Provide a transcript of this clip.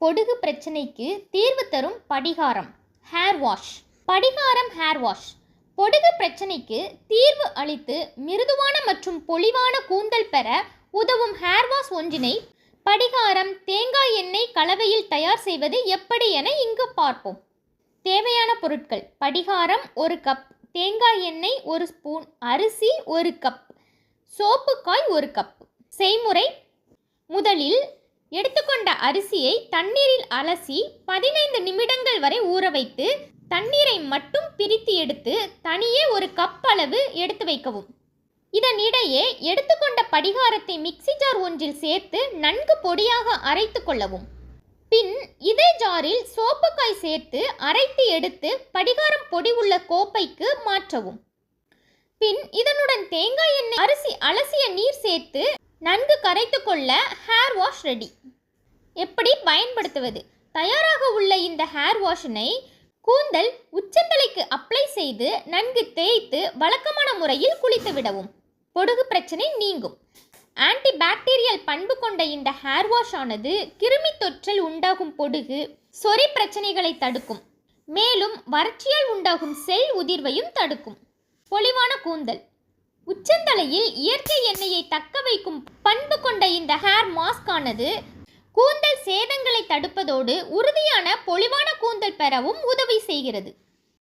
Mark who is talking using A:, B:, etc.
A: பொடுகு பிரச்சனைக்கு தீர்வு தரும் படிகாரம் ஹேர் வாஷ் படிகாரம் ஹேர் வாஷ் பொடுகு பிரச்சனைக்கு தீர்வு அளித்து மிருதுவான மற்றும் பொலிவான கூந்தல் பெற உதவும் ஹேர் வாஷ் ஒன்றினை படிகாரம் தேங்காய் எண்ணெய் கலவையில் தயார் செய்வது எப்படி என இங்கு பார்ப்போம். தேவையான பொருட்கள். படிகாரம் ஒரு கப் தேங்காய் எண்ணெய் ஒரு ஸ்பூன் அரிசி ஒரு கப் சோப்புக்காய் ஒரு கப் செய்முறை. முதலில் எடுத்துக்கொண்ட அரிசியை தண்ணீரில் அலசி பதினைந்து நிமிடங்கள் வரை ஊற வைத்து தண்ணீரை மட்டும் பிரித்து எடுத்து தனியே ஒரு கப் அளவு எடுத்து வைக்கவும். இதனிடையே எடுத்துக்கொண்ட படிகாரத்தை மிக்ஸி ஜார் ஒன்றில் சேர்த்து நன்கு பொடியாக அரைத்து கொள்ளவும். பின் இதே ஜாரில் சோப்புக்காய் சேர்த்து அரைத்து எடுத்து படிகாரம் பொடி உள்ள கோப்பைக்கு மாற்றவும். பின் இதனுடன் தேங்காய் எண்ணெய் அரிசி அலசிய நீர் சேர்த்து நன்கு கரைத்து கொள்ள ஹேர் வாஷ் ரெடி எப்படி பயன்படுத்துவது? தயாராக உள்ள இந்த ஹேர் வாஷினை கூந்தல் உச்சந்தலைக்கு அப்ளை செய்து நன்கு தேய்த்து வழக்கமான முறையில் குளித்து விடவும். பொடுகு பிரச்சனை நீங்கும். ஆன்டி பாக்டீரியல் பண்பு கொண்ட இந்த ஹேர் வாஷ் ஆனது கிருமி தொற்றல் உண்டாகும் பொடுகு சொறி பிரச்சனைகளை தடுக்கும். மேலும் வறட்சியால் உண்டாகும் செல் உதிர்வையும் தடுக்கும். பொலிவான கூந்தல். உச்சந்தலையில் இயற்கை எண்ணெயை தக்க வைக்கும் பண்பு கொண்ட இந்த ஹேர் மாஸ்க் ஆனது கூந்தல் சேதங்களை தடுப்பதோடு உறுதியான பொலிவான கூந்தல் பெறவும் உதவி செய்கிறது.